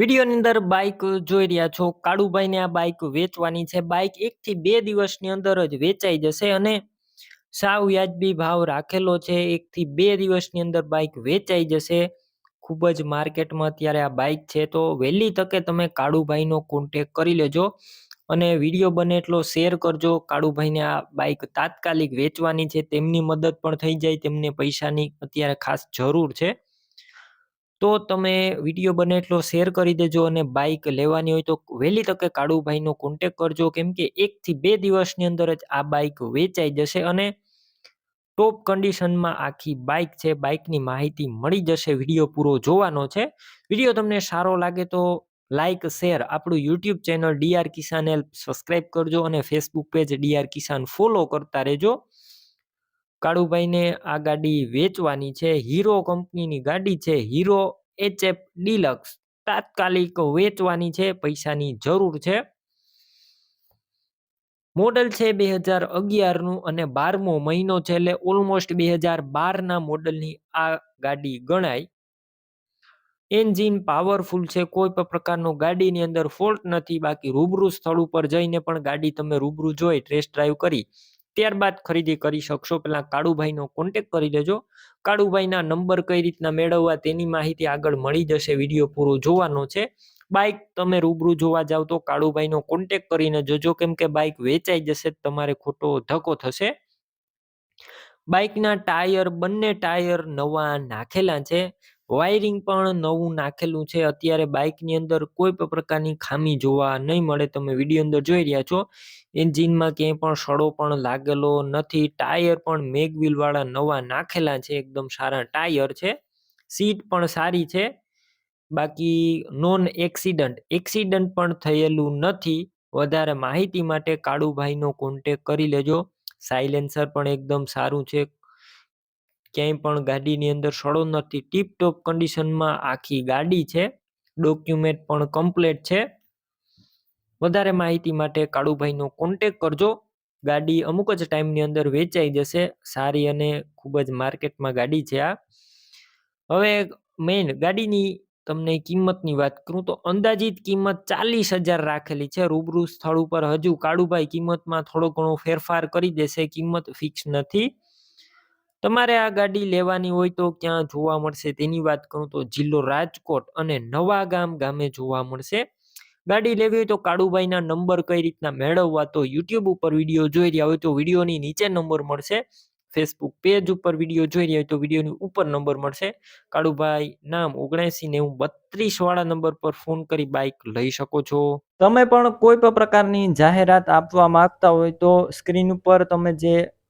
વિડીયોની અંદર બાઇક જોઈ રહ્યા છો. કાળુભાઈને આ બાઈક વેચવાની છે. બાઇક એકથી બે દિવસની અંદર જ વેચાઈ જશે અને સાવ વ્યાજબી ભાવ રાખેલો છે. એકથી બે દિવસની અંદર બાઇક વેચાઈ જશે. ખૂબ જ માર્કેટમાં અત્યારે આ બાઇક છે. તો વહેલી તકે તમે કાળુભાઈનો કોન્ટેક કરી લેજો અને વીડિયો બને એટલો શેર કરજો. કાળુભાઈને આ બાઇક તાત્કાલિક વેચવાની છે. તેમની મદદ પણ થઈ જાય. તેમને પૈસાની અત્યારે ખાસ જરૂર છે. તો તમે વીડિયો બને એટલો શેર કરી દેજો અને બાઈક લેવાની હોય તો વહેલી તકે કાળુભાઈનો કોન્ટેક કરજો. કેમ કે એકથી બે દિવસની અંદર જ આ બાઈક વેચાઈ જશે અને ટોપ કન્ડિશનમાં આખી બાઈક છે બાઈકની માહિતી મળી જશે. વીડિયો પૂરો જોવાનો છે. વીડિયો તમને સારો લાગે તો લાઈક શેર આપણું YouTube channel D R Kisan help subscribe કરજો અને Facebook page D R Kisan follow કરતા રહેજો. કાળુભાઈને આ ગાડી વેચવાની છે. હીરો કંપનીની ગાડી છે. Hero H F deluxe. તાત્કાલિક વેચવાની છે. પૈસાની જરૂર છે. મોડલ છે બે હજાર અગિયારનું અને બારમો મહિનો છે એટલે ઓલમોસ્ટ બે હજાર બારના મોડલની આ ગાડી ગણાય. એન્જિન પાવરફુલ છે. કોઈ પણ પ્રકારનો ગાડીની અંદર ફોલ્ટ નથી. બાકી રૂબરૂ સ્થળ ઉપર જઈને પણ ગાડી તમે રૂબરૂ જોઈ ટેસ્ટ ડ્રાઈવ કરી ત્યારબાદ ખરીદી કરી શકશો. પહેલાં કાળુભાઈનો કોન્ટેક કરી લેજો. કાળુભાઈના નંબર કઈ રીતના મેળવવા તેની માહિતી આગળ મળી જશે. વીડિયો પૂરો જોવાનો છે. બાઇક તમે રૂબરૂ જોવા જાવ તો કાળુભાઈનો કોન્ટેક કરીને જોજો. કેમ કે બાઇક વેચાઈ જશે તમારે ખોટો ધક્કો થશે. બાઇકના ટાયર બંને ટાયર નવા નાખેલા છે. વાયરિંગ પણ નવું નાખેલું છે. અત્યારે બાઇકની અંદર કોઈ પણ પ્રકારની ખામી જોવા નહીં મળે. તમે વીડિયો અંદર જોઈ રહ્યા છો, એન્જિનમાં ક્યાંય પણ સડો પણ લાગેલો નથી. ટાયર પણ મેગવિલવાળા નવા નાખેલા છે. એકદમ સારા ટાયર છે. સીટ પણ સારી છે. બાકી નોન એક્સિડન્ટ. એક્સિડન્ટ પણ થયેલું નથી. વધારે માહિતી માટે કાળુભાઈનો કોન્ટેક કરી લેજો. સાયલેન્સર પણ એકદમ સારું છે. ક્યાંય પણ ગાડીની અંદર સડો નથી. ટીપ ટોપ કન્ડિશનમાં આખી ગાડી છે. ડોક્યુમેન્ટ પણ કમ્પ્લેટ છે. વધારે માહિતી માટે કાળુભાઈનો કોન્ટેક કરજો. ગાડી અમુક જ ટાઈમની અંદર વેચાઈ જશે. સારી અને ખૂબ જ માર્કેટમાં ગાડી છે આ. હવે મેઇન ગાડીની તમને કિંમતની વાત કરું તો અંદાજિત કિંમત ચાલીસ હજાર રાખેલી છે. રૂબરૂ સ્થળ ઉપર હજુ કાળુભાઈ કિંમતમાં થોડો ઘણો ફેરફાર કરી દેશે. કિંમત ફિક્સ નથી. તમારે આ ગાડી લેવાની હોય તો ક્યાં જોવા મળશે? તેની વાત કરું તો જિલ્લો રાજકોટ અને નવા ગામ ગામે જોવા મળશે. ગાડી લેવી હોય તો કાળુભાઈના નંબર કઈ રીતના મેળવવા તો યુટ્યુબ ઉપર વીડિયો જોઈ રહ્યા હોય તો વિડીયોની નીચે નંબર મળશે. ફેસબુક પેજ ઉપર વીડિયો જોઈ રહ્યા હોય તો વિડીયોની ઉપર નંબર મળશે. કાળુભાઈ નામ ઓગણસી નેવું બત્રીસ વાળા નંબર પર ફોન કરી બાઇક લઈ શકો છો. તમે પણ કોઈ પણ પ્રકારની જાહેરાત આપવા માંગતા હોય તો સ્ક્રીન ઉપર તમે જે